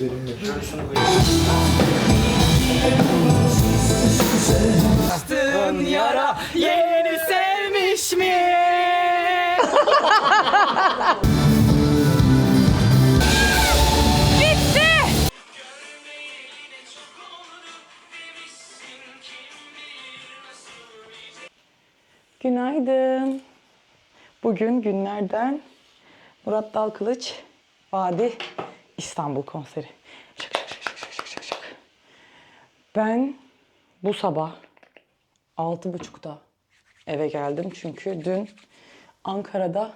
Gözlerimle. Bastığın yara yeni sevmiş mi? Günaydın. Bugün günlerden Murat Dalkılıç Vadi İstanbul konseri. Şak şak şak şak şak şak. Ben bu sabah altı buçukta eve geldim çünkü dün Ankara'da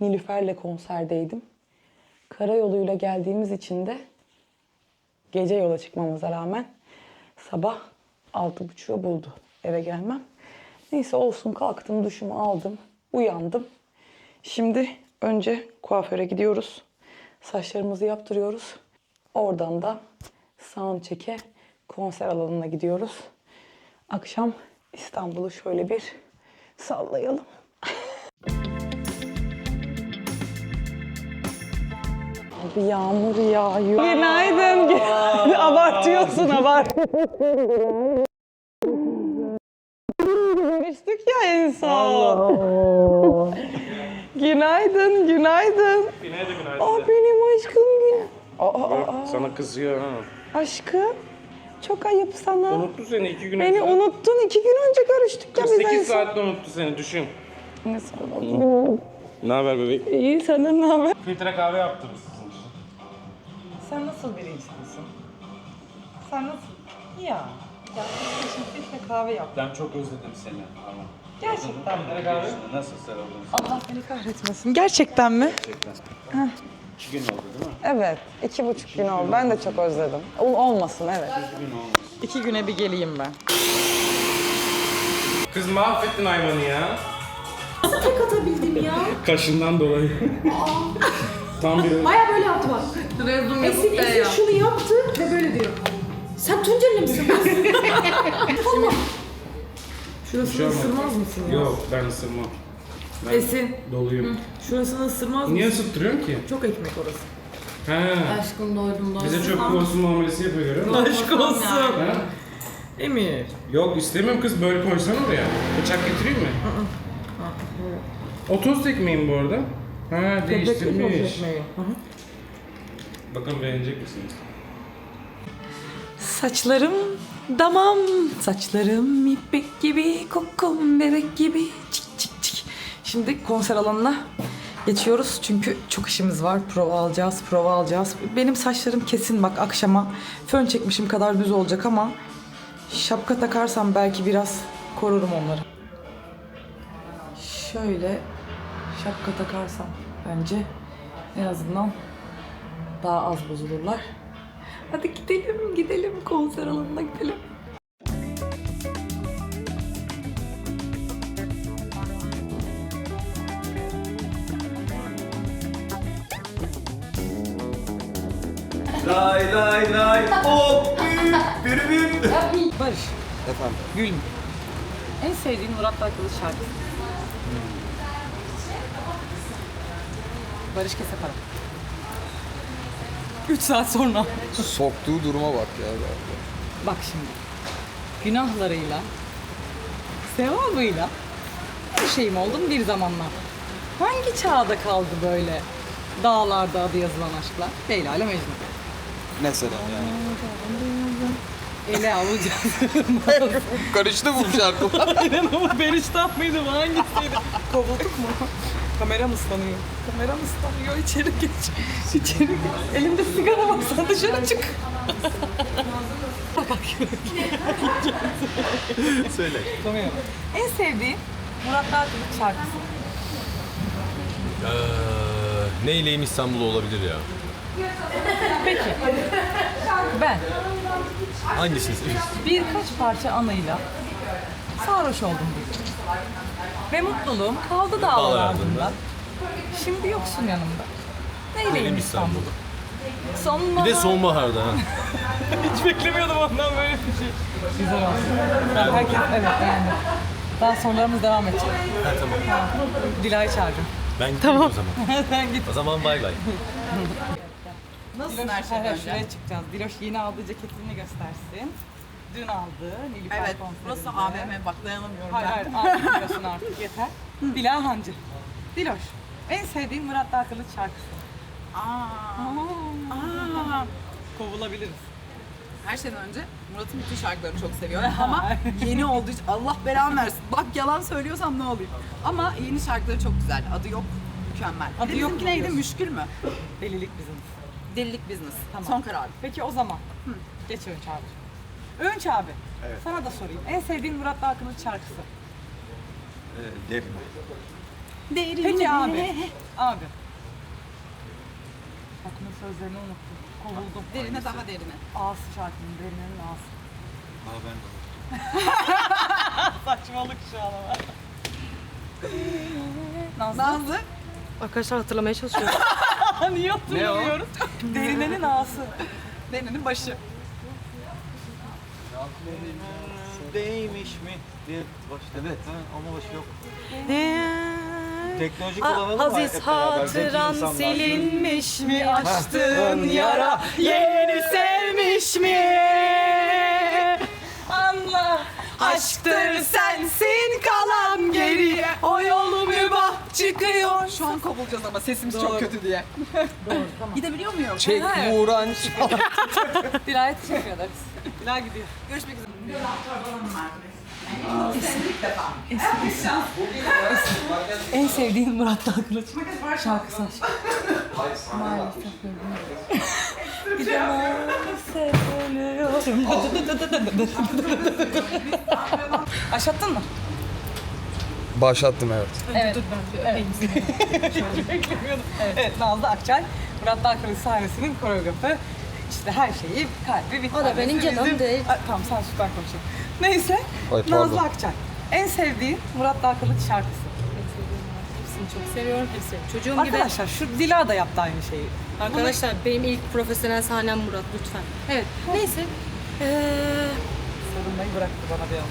Nilüfer'le konserdeydim. Karayoluyla geldiğimiz için de gece yola çıkmamıza rağmen sabah altı buçuğu buldu eve gelmem. Neyse olsun kalktım duşumu aldım uyandım. Şimdi önce kuaföre gidiyoruz. Saçlarımızı yaptırıyoruz. Oradan da soundcheck'e konser alanına gidiyoruz. Akşam İstanbul'u şöyle bir sallayalım. Abi yağmur yağıyor. Günaydın. Abartıyorsun abart. Görüştük ya en son. Günaydın, günaydın. Günaydın günaydın. Aa benim aşkım gün. Aa, aa, aa. Sana kızıyor ha. Aşkım. Çok ayıp sana. Unuttu seni iki gün Beni önce. unuttun. iki gün önce görüştük ya biz en 48 son. saatte unuttu seni düşün. Nasıl unuttun? Ne haber bebek? İyi senden ne haber? Filtre kahve yaptım sizin için. Sen nasıl bir insansın? Sen nasıl? Ya. Filtre kahve yap. Ben çok özledim seni ama. Gerçekten mi? Nasıl sarıldın? Allah beni kahretmesin. Gerçekten mi? Gerçekten. İki gün oldu değil mi? Evet. iki buçuk gün oldu. Ben de çok özledim. Ol- Olmasın evet. İki gün olmuş. İki güne bir geleyim ben. Kız mahvettin hayvanı ya. tek atabildim ya. Kaşından dolayı. Tam bir Baya böyle yaptı bak. Rezum Esin, Esin şunu yaptı ve böyle diyor. Sen Tunceli misin? Allah. Şurasını ısırmaz mısın ya? Yok ben ısırmam. Ben Esin, doluyum. şurasını ısırmaz mısın? Niye ısıttırıyorsun ki? Çok ekmek orası. He. Aşkım doydum doydum. Bize çöp kovası muamelesi yapıyor görüyor musun? Aşk olsun. Ha? Emir. Yok istemiyorum kız böyle koysan oraya. Bıçak getireyim mi? O tost ekmeğim bu arada. Ha Köpek değiştirmiş. ekmeği. Hı hı. Bakın beğenecek misiniz? Saçlarım damam, saçlarım ipek gibi, kokum bebek gibi. Çik çik çik. Şimdi konser alanına geçiyoruz çünkü çok işimiz var. Prova alacağız, prova alacağız. Benim saçlarım kesin bak akşama fön çekmişim kadar düz olacak ama şapka takarsam belki biraz korurum onları. Şöyle şapka takarsam bence en azından daha az bozulurlar. Hadi gidelim, gidelim konser alanına gidelim. Lay lay lay. Hop. Bürümün. Barış. Efendim? Gülüm. En sevdiğin Murat Dalkılıç şarkısı. Barış kese para. 3 saat sonra. Soktuğu duruma bak ya. Bak şimdi. Günahlarıyla, sevabıyla her şeyim oldum bir zamanlar. Hangi çağda kaldı böyle dağlarda adı yazılan aşklar? Leyla ile Mecnun. Mesela yani. Ele avucu. Karıştı bu şarkılar. Aynen ama Beriştah mıydı hangisiydi? Kovulduk mu? Kameram ıslanıyor. Kameram ıslanıyor. İçeri geç. İçeri geç. Elimde sigara var. Sen dışarı çık. Söyle. Tamam. En sevdiğin Murat Dağkılıç şarkısı. Ee, neyleyim İstanbul olabilir ya? Peki. Ben Hangisini birkaç parça anıyla sarhoş oldum bugün. Ve mutluluğum kaldı dağlar ardında. Şimdi yoksun yanımda. Neyleyim İstanbul? İstanbul'u? Sonbahar. Bir de sonbaharda ha. Hiç beklemiyordum ondan böyle bir şey. Güzel olsun. Herkes evet yani. Daha sonralarımız devam edecek. ha tamam. Dilay'ı çağıracağım. Ben gideyim o zaman. Sen git. O zaman bay bay. Nasılsın her şeyden şuraya çıkacağız. Diloş yeni aldığı ceketini göstersin. Dün aldı. Nilüfer Evet, konserinde. burası AVM bak dayanamıyorum Hayır ben. hayır almıyorsun artık yeter. Dila Hancı. Diloş. En sevdiğin Murat Dağkılıç şarkısı. Aa, aa. Kovulabiliriz. Her şeyden önce Murat'ın bütün şarkılarını çok seviyorum ama yeni olduğu için Allah belamı versin. Bak yalan söylüyorsam ne olayım. Ama yeni şarkıları çok güzel. Adı yok. Mükemmel. Adı yok mu neydi? diyorsun? Müşkül mü? Delilik bizim. Delilik business. Tamam. Son karar. Peki o zaman. Geç Önç abi. Önç abi. Sana da sorayım. En sevdiğin Murat Dağkılıç şarkısı. Defne. Peki abi. Abi. Bak bunun sözlerini unuttum. Kovuldum. Derine daha derine. Ağası şarkının derinin ağası. Aa ben de. Saçmalık şu an ama. Nazlı. Nazlı. Arkadaşlar hatırlamaya çalışıyorum. Niye hatırlamıyoruz? Derinenin ağası. Derinenin başı. Değmiş mi? Diye baş evet. Ha, ama başı yok. Teknolojik olanı var. Aziz hep beraber. Hatıran insanlar. silinmiş mi? Açtığın yara yeni sevmiş mi? Anla. Aşktır sensin kalan geriye O yolu mübah çıkıyor Şu an kovulacağız ama sesimiz çok kötü diye. Doğru tamam. Gidebiliyor muyum? Çek Muğran Dila'ya teşekkür Dila gidiyor. Görüşmek üzere. En sevdiğin Murat Dağkılıç şarkısı aşkım. Başlattın mı? Başlattım evet. Evet. Evet. evet. Nazlı Akçay, Murat Dağkılıç sahnesinin koreografı. İşte her şeyi, kalbi bir O da benim canım bizim. değil. Ay, tamam sen süper konuşuyorsun. Neyse, Ay, pardon. Nazlı Akçay. En sevdiğin Murat Dağkılıç şarkısı. Hepsini çok seviyorum hepsini. Çocuğum gibi. Arkadaşlar şu Dila da yaptı aynı şeyi. Arkadaşlar benim ilk profesyonel sahnem Murat lütfen. Evet. Neyse. Ee, Sarılmayı bıraktı bana bir an.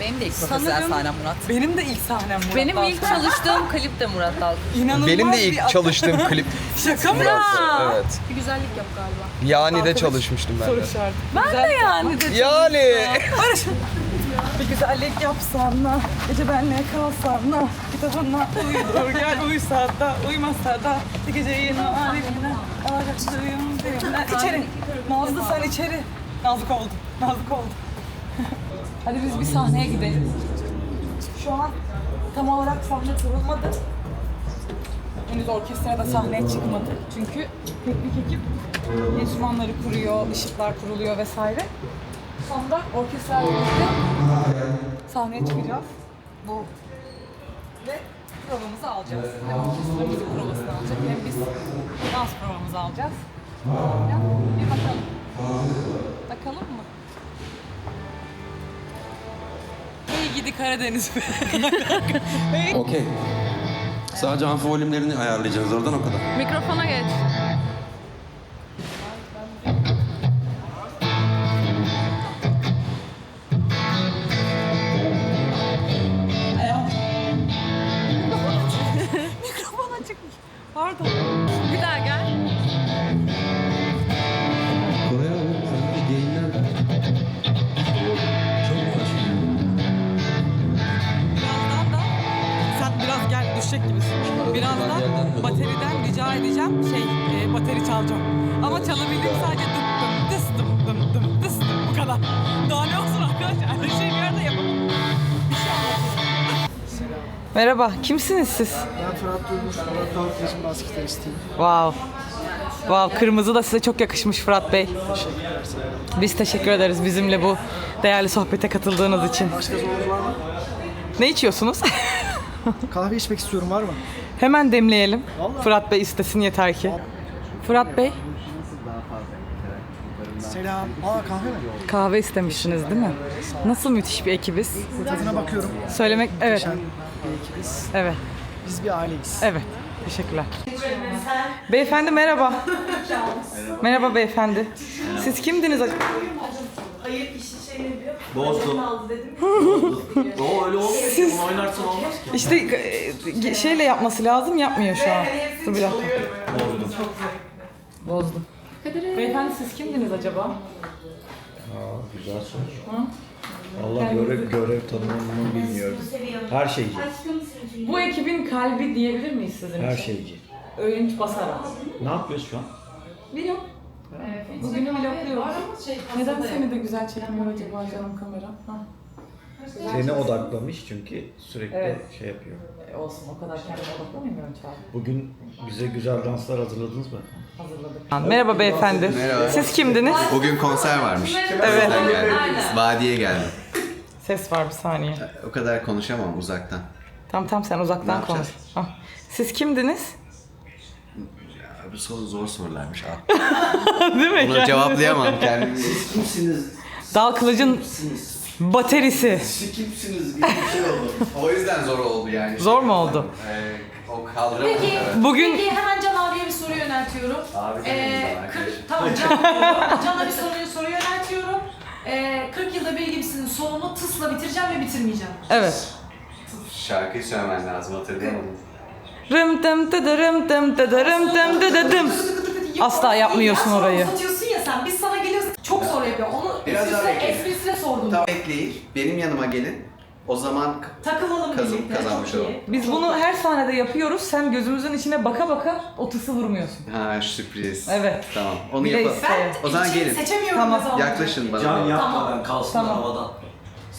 Benim de ilk profesyonel Sanırım- sahnem Murat. Benim de ilk sahnem Murat benim ilk çalıştığım klip de Murat Dalgıç. İnanılmaz Benim de bir ilk çalıştığım klip Şaka mı? Murat'tı. Evet. Bir güzellik yap galiba. Yani de çalışmıştım ben Soru de. işareti. Ben de yani de Yani. Barış. Bir güzellik yapsan da, gece benle kalsan da, kitabınla uyudur gel uysa da, uymasa da, bir gece yine alemine ağaçlıyım derinden. İçeri, Nazlı sen içeri. Nazlı oldu, Nazlı oldu. Hadi biz bir sahneye gidelim. Şu an tam olarak sahne kurulmadı. Henüz orkestra da sahneye çıkmadı. Çünkü teknik ekip enstrümanları kuruyor, ışıklar kuruluyor vesaire. Sonra orkestra birlikte sahneye çıkacağız. Bu. Ve provamızı alacağız. Hem orkestra müzik alacak hem biz dans provamızı alacağız. Bir bakalım. Bakalım mı? Gidi Karadeniz be. Okey. Sadece amfi volümlerini ayarlayacağız oradan o kadar. Mikrofona geç. Bateriden rica edeceğim şey e, bateri çalacağım. Ama çalabildiğim sadece dım dım dıs dım dım dım dıs dım bu kadar. Daha ne olsun arkadaşlar her şeyi bir yerde yapalım. Bir şey anlatayım. Merhaba, kimsiniz siz? Ben Fırat Durmuş, Murat Dağkılıç'ın bas gitaristiyim. Wow. Wow, kırmızı da size çok yakışmış Fırat Bey. Biz teşekkür ederiz bizimle bu değerli sohbete katıldığınız için. Başka sorunuz var mı? Ne içiyorsunuz? Kahve içmek istiyorum var mı? Hemen demleyelim. Vallahi. Fırat Bey istesin yeter ki. Fırat Bey, Selam. Aa kahve mi? kahve istemişsiniz değil mi? Nasıl müthiş bir ekibiz. Tadına bakıyorum. Söylemek, evet, bir ekibiz. evet, Biz bir aileyiz. evet. Teşekkürler. Beyefendi merhaba. Merhaba beyefendi. Siz kimdiniz acaba? Bozdu. o öyle olmuyor ki. Onu oynarsan olmaz ki. İşte e, şeyle yapması lazım, yapmıyor şu an. Dur bir dakika. Bozdum. Beyefendi siz kimdiniz acaba? Güzel soru. Allah görev, görev tanımını bilmiyorum. Her şeyci. Bu ekibin kalbi diyebilir miyiz sizin Her için? şeyci. Öğünç basarak. Ne yapıyoruz şu an? Vlog. Bugünü vlogluyoruz. Neden seni de güzel çekmiyor acaba canım kamera? Ha. Seni odaklamış çünkü sürekli Evet. şey yapıyor. E, olsun o kadar kendime Öğünç abi. Bugün bize güzel danslar hazırladınız mı? Hazırladık. Merhaba beyefendi. Siz kimdiniz? Bugün konser varmış. Evet. Ben geldim. Vadiye geldim. Ses var bir saniye. O kadar konuşamam uzaktan. Tamam tamam sen Ne uzaktan yapacağız? konuş. Ha. Siz kimdiniz? Bu soru zor sorularmış. Al. Değil mi? Bunu cevaplayamam kendimi. Kimsiniz? Dal Kılıç'ın baterisi. Kimsiniz gibi bir şey oldu. O yüzden zor oldu yani. Zor mu oldu? Ee, o kaldıramadım. Peki, Evet. Bugün peki hemen Can abiye bir soru yöneltiyorum. Abi Ee, demeyin bana kırk- arkadaş. tamam Can, Can'a bir soruyu soru yöneltiyorum. Ee, 40 yılda bir gibisinin sonunu tısla bitireceğim ve bitirmeyeceğim. evet. Şarkıyı söylemen lazım hatırlayamadım. Rım dım tıdı rım dım tıdı rım dım tıdı dım. Asla yapmıyorsun orayı. Uzatıyorsun ya sen. Biz sana geliyoruz. Çok zor yapıyor. Onu Biraz üst daha üste bekleyin. sordum. Tamam bekleyin. Benim yanıma gelin. O zaman Takılalım Kazan- birlikte. kazanmış Çok olalım. Biz bunu her sahnede yapıyoruz. Sen gözümüzün içine baka baka o tısı vurmuyorsun. ha sürpriz. Evet. Tamam. Onu de yapalım. Ben O zaman içini gelin. seçemiyorum Tamam. ne zaman. Yaklaşın bana. Can yapmadan kalsın Tamam. havadan.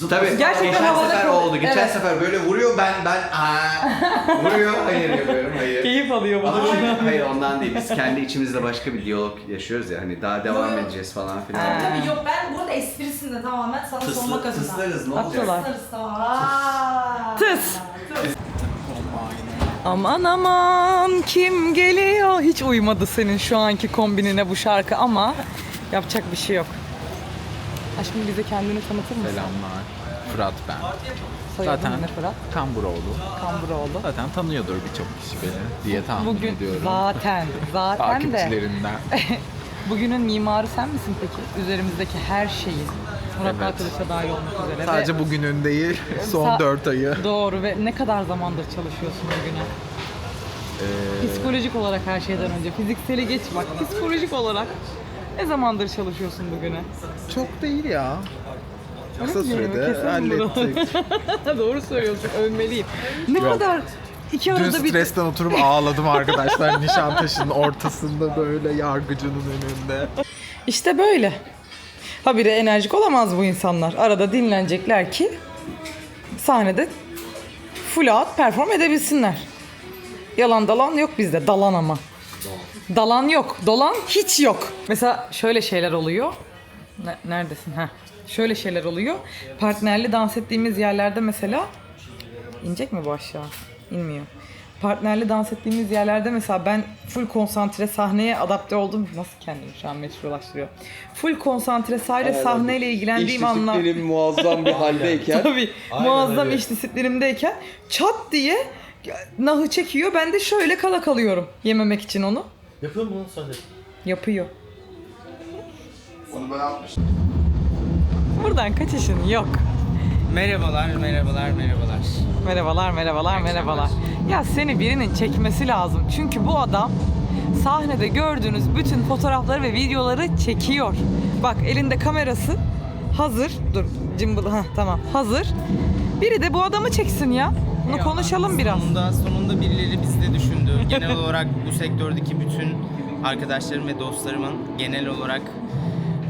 Tabii. Gerçekten geçen havada sefer kalıyor. oldu. Geçen Evet. sefer böyle vuruyor ben ben aa vuruyor hayır yapıyorum hayır. Keyif alıyor bu Ama durumdan. hayır ondan değil. Biz kendi içimizde başka bir diyalog yaşıyoruz ya. Hani daha devam Yok. edeceğiz falan filan. Ha. Tabii yok ben burada esprisinde tamamen sana sormak adına. Tıslarız ne olacak? Atıyorlar. Tıslarız tamam. Aa. Tıs. Aman aman kim geliyor? Hiç uymadı senin şu anki kombinine bu şarkı ama yapacak bir şey yok. Aşkım bize kendini tanıtır mısın? Selamlar. Fırat ben. Soyadın Zaten- ne Fırat? Kamburoğlu. Kamburoğlu. Zaten tanıyordur birçok kişi beni diye tahmin Bugün ediyorum. zaten, zaten de Takipçilerinden. bugünün mimarı sen misin peki? Üzerimizdeki her şeyin. Murat Evet. Arkadaş'a dahil olmak üzere. Sadece Ve- bugünün değil, son Sa- 4 ayı. Doğru ve ne kadar zamandır çalışıyorsun bugüne? Ee, Psikolojik olarak her şeyden önce. Fizikseli geç bak. Psikolojik olarak ne zamandır çalışıyorsun bugüne? çok değil ya. Kısa Öyle mi? sürede bunu. hallettik. Doğru söylüyorsun. Övmeliyim. Ne Yok. kadar iki Dün arada bir... stresten oturup ağladım arkadaşlar Nişantaşı'nın ortasında böyle yargıcının önünde. İşte böyle. Habire enerjik olamaz bu insanlar. Arada dinlenecekler ki sahnede full out perform edebilsinler. Yalan dalan yok bizde. Dalan ama. Dalan yok. Dolan hiç yok. Mesela şöyle şeyler oluyor. Ne- neredesin? Ha. Şöyle şeyler oluyor. Partnerli dans ettiğimiz yerlerde mesela İnecek mi bu aşağı? İnmiyor. Partnerli dans ettiğimiz yerlerde mesela ben full konsantre sahneye adapte oldum. Nasıl kendimi şu an meşrulaştırıyor? Full konsantre sadece sahneyle ilgilendiğim anlar. muazzam bir haldeyken. Tabii muazzam iş disiplinimdeyken çat diye nahı çekiyor. Ben de şöyle kala kalıyorum yememek için onu. Yapıyor mu bunu sadece? Yapıyor. Onu ben yapmıştım. Buradan kaçışın yok. Merhabalar, merhabalar, merhabalar. Merhabalar, merhabalar, merhabalar. Ya seni birinin çekmesi lazım. Çünkü bu adam sahnede gördüğünüz bütün fotoğrafları ve videoları çekiyor. Bak elinde kamerası hazır. Dur cımbıl ha tamam hazır. Biri de bu adamı çeksin ya. Bunu konuşalım biraz. Sonunda, sonunda birileri bizi de düşündü. Genel olarak bu sektördeki bütün arkadaşlarım ve dostlarımın genel olarak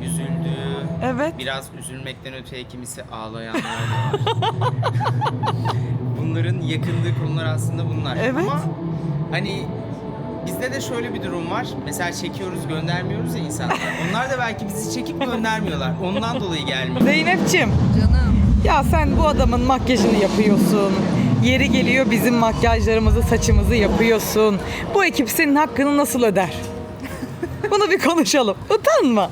üzüldüğü, Evet. biraz üzülmekten öteye kimisi ağlayanlar da var. Bunların yakındığı konular aslında bunlar. Evet. Ama hani bizde de şöyle bir durum var. Mesela çekiyoruz, göndermiyoruz ya insanlara. Onlar da belki bizi çekip göndermiyorlar. Ondan dolayı gelmiyor. Zeynep'ciğim. Canım. Ya sen bu adamın makyajını yapıyorsun. Yeri geliyor bizim makyajlarımızı, saçımızı yapıyorsun. Bu ekip senin hakkını nasıl öder? Bunu bir konuşalım. Utanma.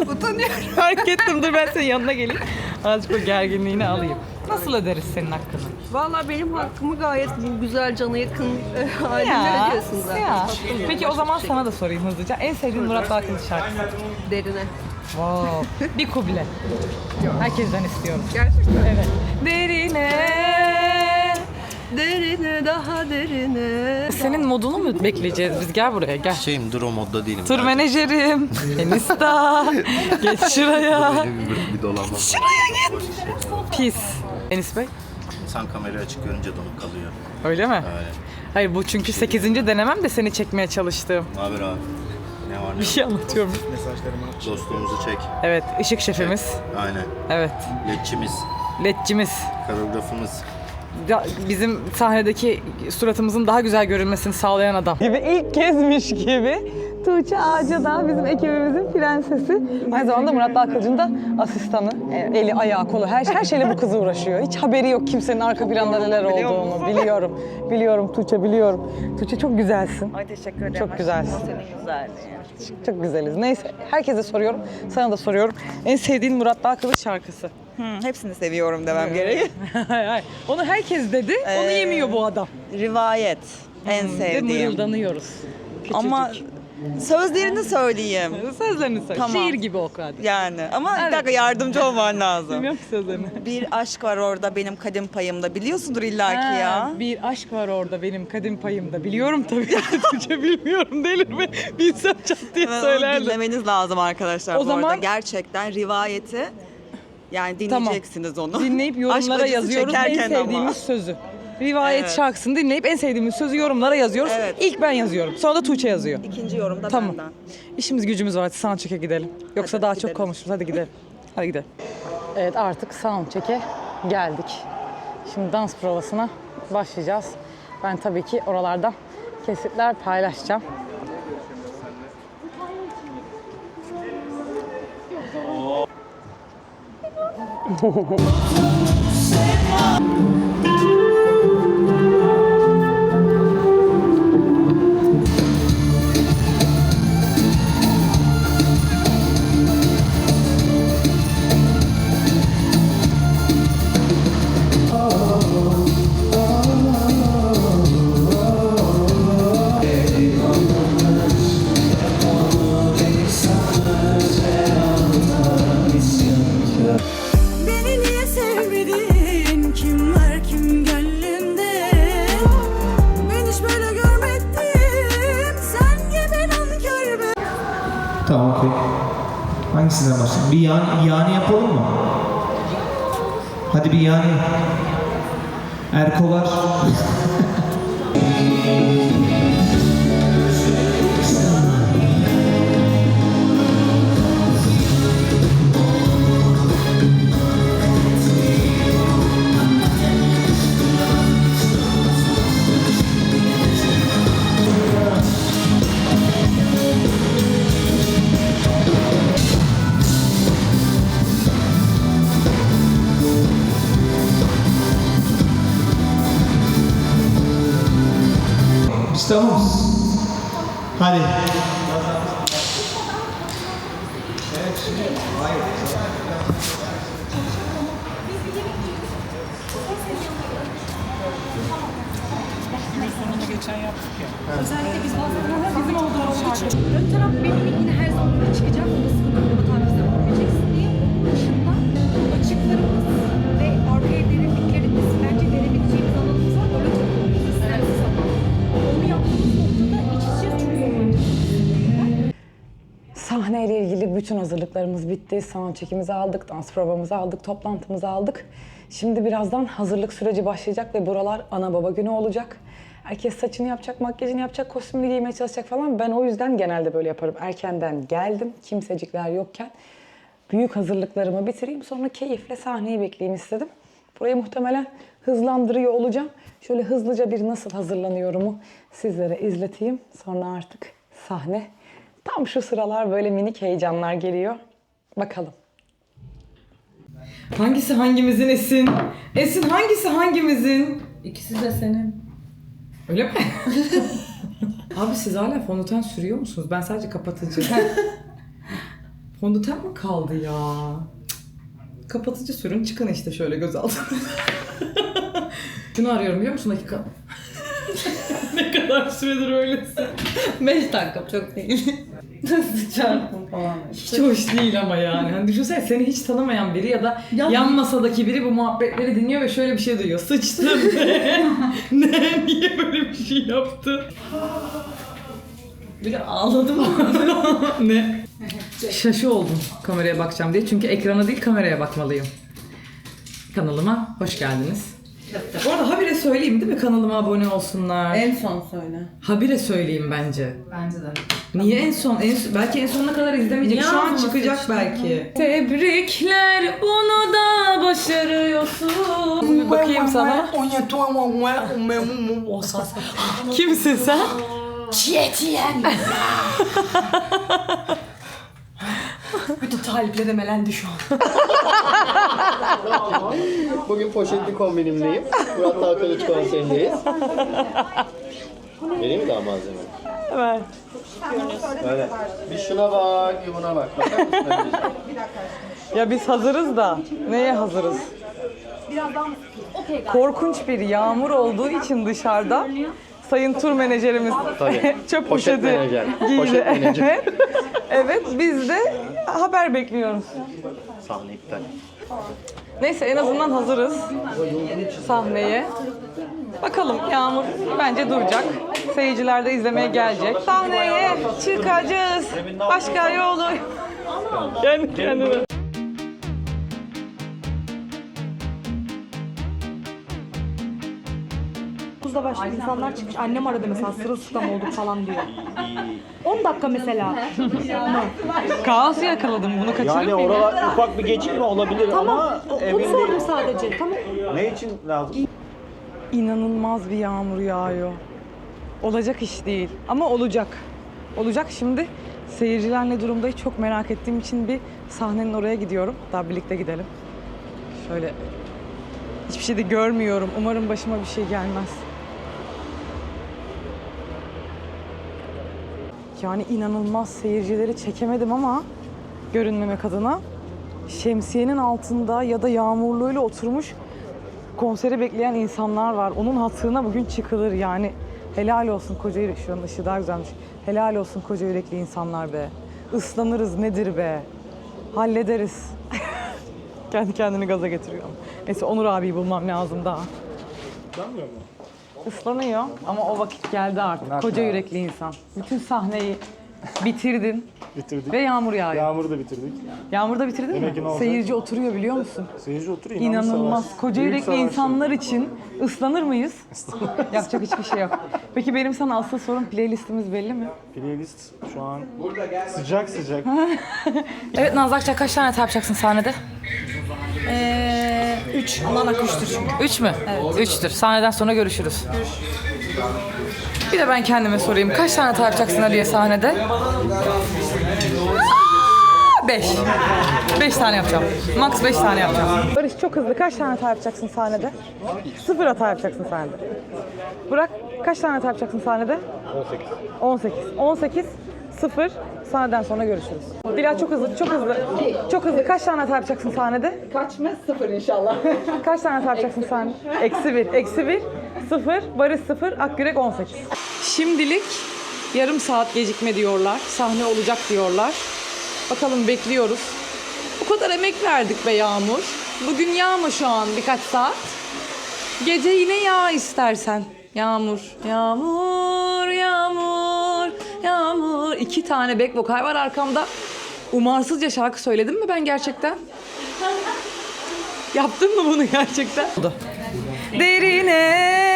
Utanıyorum. Fark ettim. Dur ben senin yanına geleyim. Azıcık o gerginliğini alayım. Nasıl öderiz senin hakkını? Valla benim hakkımı gayet bu güzel cana yakın e, haline Ya, ödüyorsun zaten. ya. Tatlım. Peki o zaman sana da sorayım hızlıca. En sevdiğin Murat Dağkılıç şarkısı? Derine. Wow. Bir kuble. Herkesten istiyorum. Gerçekten. Evet. Derine Derine daha derine. Senin modunu mu bekleyeceğiz biz? Gel buraya gel. Şeyim dur o modda değilim. Tur menajerim. Enista. Geç şuraya. bir, bir dolanma. Pis. Enis Bey. İnsan kamerayı açık görünce donup kalıyor. Öyle mi? Öyle. Hayır bu çünkü 8. denemem de seni çekmeye çalıştığım. Ne haber abi? Ne var ne Bir yok? şey anlatıyorum. Dostluğumuzu çek. Evet, ışık şefimiz. Aynen. Evet, Ledçimiz, ledcimiz. koreografımız. Bizim sahnedeki suratımızın daha güzel görünmesini sağlayan adam. Gibi ilk kezmiş gibi. Tuğçe Ağacı da bizim ekibimizin prensesi. Aynı zamanda Murat Dalkılıç'ın da asistanı. E, Eli, ayağı, kolu, her, her şeyle bu kız uğraşıyor. Hiç haberi yok kimsenin arka planda neler olduğunu. Biliyorum, biliyorum Tuğçe, biliyorum. Tuğçe çok güzelsin. Ay teşekkür ederim. Çok güzelsin. Senin güzelliğin. Çok güzeliz. Neyse, herkese soruyorum. Sana da soruyorum. En sevdiğin Murat Dalkılıç şarkısı. Hepsini seviyorum demem hayır. Onu herkes dedi. Onu Ee, yemiyor bu adam. Rivayet. En Hmm, Ve mırıldanıyoruz. Küçücük. Ama sözlerini söyleyeyim. Sözlerini söyle. Tamam. Şiir gibi oku hadi. Yani ama Evet. bir dakika yardımcı olman lazım. Bilmiyorum ki sözlerini. bir aşk var orada benim kadim payımda biliyorsundur illaki Ha, ya. Bir aşk var orada benim kadim payımda. Biliyorum tabii. Türkçe bilmiyorum delirme. Bilsem çat diye Hemen onu söylerdim. dinlemeniz lazım arkadaşlar O bu arada. zaman- Gerçekten rivayeti yani dinleyeceksiniz onu. Dinleyip Aşk yorumlara acısı yazıyoruz en çekerken ama. sevdiğimiz sözü. Rivayet Evet. şarkısını dinleyip en sevdiğimiz sözü yorumlara yazıyoruz. Evet. İlk ben yazıyorum. Sonra da Tuğçe yazıyor. İkinci yorumda Tamam. benden. İşimiz gücümüz var. Soundcheck'e gidelim. Yoksa Hadi daha gidelim. çok konuşuruz. Hadi gidelim. Hadi gidelim. Evet artık soundcheck'e geldik. Şimdi dans provasına başlayacağız. Ben tabii ki oralardan kesitler paylaşacağım. 呵呵出 Hangisinden başlayalım? Bir yani, yani yapalım mı? Hadi bir yani. Erkolar. Özellikle biz bazen bizim olduğumuz şarkı. Ön taraf benim yine her zaman çıkacak. Sıkıntı hata bize vurabileceksin diye. Dışında açıklarımız bütün hazırlıklarımız bitti. Sound çekimizi aldık, dans provamızı aldık, toplantımızı aldık. Şimdi birazdan hazırlık süreci başlayacak ve buralar ana baba günü olacak. Herkes saçını yapacak, makyajını yapacak, kostümünü giymeye çalışacak falan. Ben o yüzden genelde böyle yaparım. Erkenden geldim, kimsecikler yokken. Büyük hazırlıklarımı bitireyim, sonra keyifle sahneyi bekleyeyim istedim. Burayı muhtemelen hızlandırıyor olacağım. Şöyle hızlıca bir nasıl hazırlanıyorumu sizlere izleteyim. Sonra artık sahne. Tam şu sıralar böyle minik heyecanlar geliyor. Bakalım. Hangisi hangimizin Esin? Esin hangisi hangimizin? İkisi de senin. Öyle mi? Abi siz hala fondöten sürüyor musunuz? Ben sadece kapatıcı. fondöten mi kaldı ya? Cık. Kapatıcı sürün çıkın işte şöyle göz altına. Şunu arıyorum biliyor musun dakika? Ne kadar süredir öylesin? 5 dakika çok değil. Nasıl çarptın falan. Hiç hoş değil ama yani. Hani düşünsene seni hiç tanımayan biri ya da yan masadaki biri bu muhabbetleri dinliyor ve şöyle bir şey duyuyor. Sıçtım ne? ne? Niye böyle bir şey yaptı? Bir de ağladım ne? Şaşı oldum kameraya bakacağım diye. Çünkü ekrana değil kameraya bakmalıyım. Kanalıma hoş geldiniz. Bu arada habire söyleyeyim değil mi kanalıma abone olsunlar? En son söyle. Habire söyleyeyim bence. Bence de. Niye en son? En, belki en sonuna kadar izlemeyecek. Niye Şu an çıkacak sıçtın? belki. Tebrikler bunu da başarıyorsun. Bir bakayım sana. Kimsin sen? Bütün taliplerim şu an. Bugün poşetli kombinimdeyim. Murat Dalkılıç konserindeyiz. Vereyim mi daha malzeme? Ver. Böyle. Bir şuna bak, bir buna bak. Bakar mısın önce? Ya biz hazırız da. Neye hazırız? Korkunç bir yağmur olduğu için dışarıda Sayın tur menajerimiz Tabii. çöp Poşet poşeti menajer. giydi. Poşet menajer. evet biz de haber bekliyoruz. Sahne iptal. Neyse en azından hazırız sahneye. Bakalım Yağmur bence duracak. Seyirciler de izlemeye gelecek. Sahneye çıkacağız. Başka yolu. Kendi kendine. Kuzda başka insanlar çıkmış. Annem aradı mesela sırılsıklam olduk falan diyor. 10 dakika mesela. Kaos yakaladım bunu kaçırır Yani oralar ufak bir gecikme olabilir tamam. ama emin Onu sordum değilim. sadece. Tamam. Ne için lazım? İnanılmaz bir yağmur yağıyor. Olacak iş değil ama olacak. Olacak şimdi. Seyirciler ne durumda çok merak ettiğim için bir sahnenin oraya gidiyorum. Daha birlikte gidelim. Şöyle hiçbir şey de görmüyorum. Umarım başıma bir şey gelmez. Yani inanılmaz seyircileri çekemedim ama görünmemek adına şemsiyenin altında ya da yağmurluyla oturmuş konseri bekleyen insanlar var. Onun hatırına bugün çıkılır yani. Helal olsun koca yürek. Şuranın ışığı daha güzelmiş. Helal olsun koca yürekli insanlar be. Islanırız nedir be. Hallederiz. Kendi kendini gaza getiriyor. Neyse Onur abiyi bulmam lazım daha. Islanmıyor mu? Islanıyor ama o vakit geldi artık. Koca yürekli insan. Bütün sahneyi bitirdin Bitirdik. ve yağmur yağıyor. Yağmuru da bitirdik. Yağmur da bitirdin Demek ki ne mi? olacak? Seyirci oturuyor biliyor musun? Seyirci oturuyor. İnanılmaz. Koca yürekli insanlar için ıslanır mıyız? Yapacak hiçbir şey yok. Peki benim sana asıl sorum playlistimiz belli mi? Playlist şu an sıcak sıcak. Evet Nazlı kaç tane yapacaksın sahnede? Ee, 3. Nana kuştur çünkü. Üç mü? Evet. Üçtür. Sahneden sonra görüşürüz. Bir de ben kendime sorayım. Kaç tane hata yapacaksın Aliye sahnede? Aa, Beş. Beş tane yapacağım. Max beş tane yapacağım. Barış çok hızlı. Kaç tane hata yapacaksın sahnede? Sıfır hata yapacaksın sahnede. Burak kaç tane hata yapacaksın sahnede? 18. 18. 18. Sıfır. Sahneden sonra görüşürüz. Bilal çok hızlı, çok hızlı. Çok hızlı. Kaç tane hata yapacaksın sahnede? Kaç mı? Sıfır inşallah. Kaç tane hata yapacaksın sahnede? Eksi bir. Eksi bir. Sıfır. Barış sıfır. Akgürek 18. Şimdilik yarım saat gecikme diyorlar. Sahne olacak diyorlar. Bakalım bekliyoruz. Bu kadar emek verdik be Yağmur. Bugün yağma şu an birkaç saat. Gece yine yağ istersen. Yağmur, yağmur, yağmur, yağmur. İki tane back vokal var arkamda. Umarsızca şarkı söyledim mi ben gerçekten? Yaptın mı bunu gerçekten? Derine.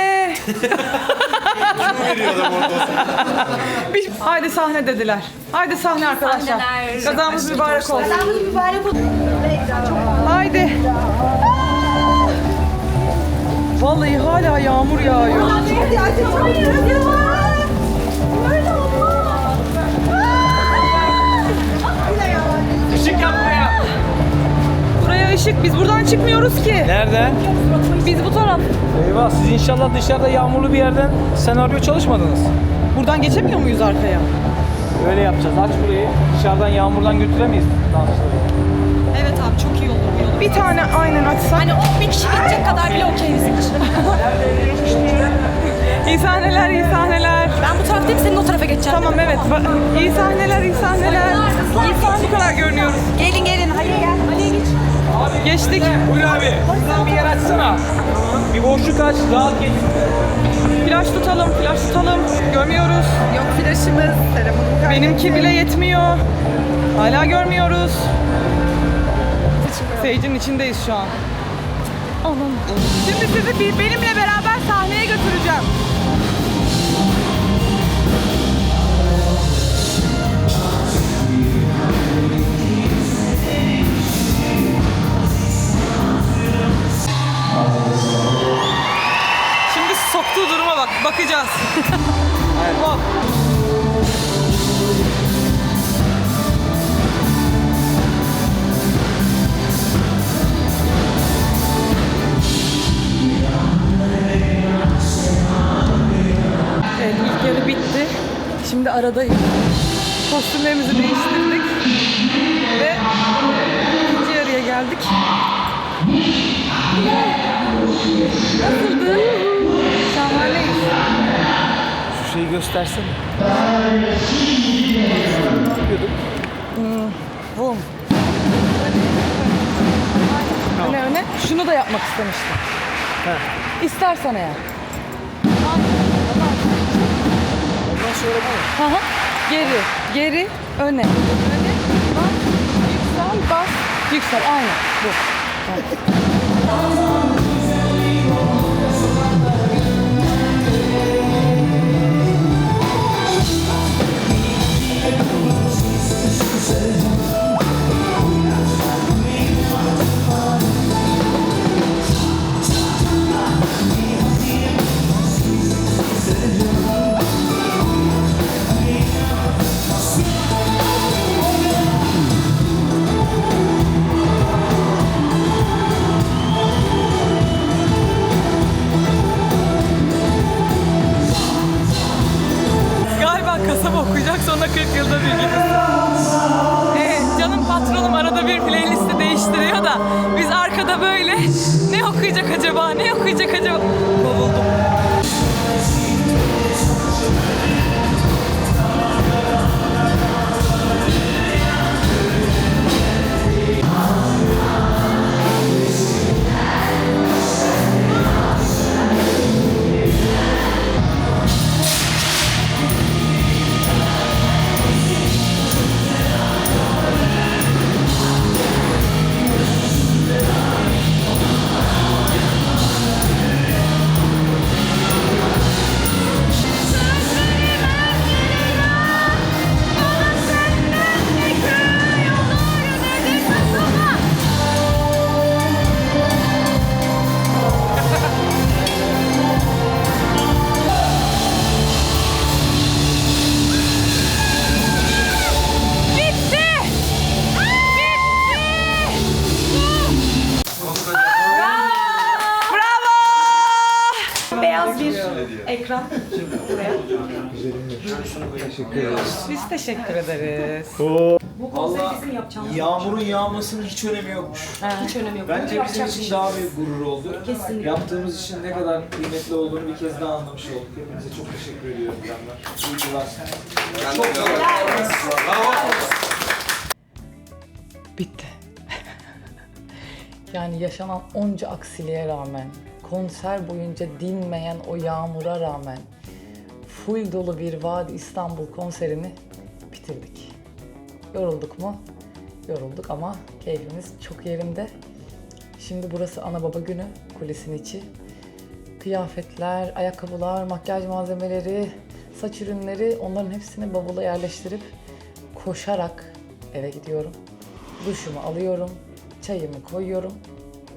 Bir- Haydi sahne dediler. Haydi sahne arkadaşlar. Kazamız mübarek olsun. Kazamız mübarek olsun. Haydi. Vallahi hala yağmur yağıyor. Hadi hadi hayır olmaz. Buraya ışık. Biz buradan çıkmıyoruz ki. Nerede? Biz bu taraf. Eyvah siz inşallah dışarıda yağmurlu bir yerden senaryo çalışmadınız. Buradan geçemiyor muyuz arkaya? Öyle yapacağız. Aç burayı. Dışarıdan yağmurdan götüremeyiz dansçıları. Evet abi çok iyi olur. iyi olur. Bir tane aynen açsak. Hani 10 bin kişi gidecek kadar bile okey bizim için. İyi sahneler, iyi sahneler. Ben bu taraftayım senin o tarafa geçeceğim. Tamam evet. Ba- İyi sahneler, iyi sahneler. İnsan bu kadar görünüyoruz. Gelin gelin hadi gel. Geçtik. Buyur abi. Sen bir yer açsana. Bir boşluk aç. Rahat geç. Flaş tutalım, flaş tutalım. Görmüyoruz. Yok flaşımız, telefonum Benimki bile yetmiyor. Hala görmüyoruz. Seyircinin içindeyiz şu an. Aman. Şimdi sizi bir, benimle beraber sahneye götüreceğim. Şimdi soktuğu duruma bak, bakacağız. Bak. Evet, ilk yarı bitti. Şimdi aradayız. Kostümlerimizi değiştirdik. Ve ikinci yarıya geldik. Nasıldı? Şahaneyiz. Şu şeyi göstersene. Bum. Öne öne. Şunu da yapmak istemiştim. İstersen eğer. Ondan sonra bu. Hı hı. Geri, geri, öne. Öne, bas, yüksel, bas, yüksel. Aynen bu. Galiba teşekkür ederiz. Bu konseri bizim yapacağımız. Yağmurun yağmasının hiç önemi yokmuş. Hiç önemi yok. Bence Bunu bizim yapacak için şey daha büyük gurur oldu. Kesinlikle. Yaptığımız işin ne kadar kıymetli olduğunu bir kez daha anlamış olduk. Hepinize çok teşekkür ediyorum canlar. İyi varsınız. Çok Bitti. yani yaşanan onca aksiliğe rağmen, konser boyunca dinmeyen o yağmura rağmen full dolu bir Vadi İstanbul konserini bitirdik. Yorulduk mu? Yorulduk ama keyfimiz çok yerinde. Şimdi burası ana baba günü, kulisin içi. Kıyafetler, ayakkabılar, makyaj malzemeleri, saç ürünleri onların hepsini bavula yerleştirip koşarak eve gidiyorum. Duşumu alıyorum, çayımı koyuyorum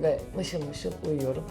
ve mışıl mışıl uyuyorum.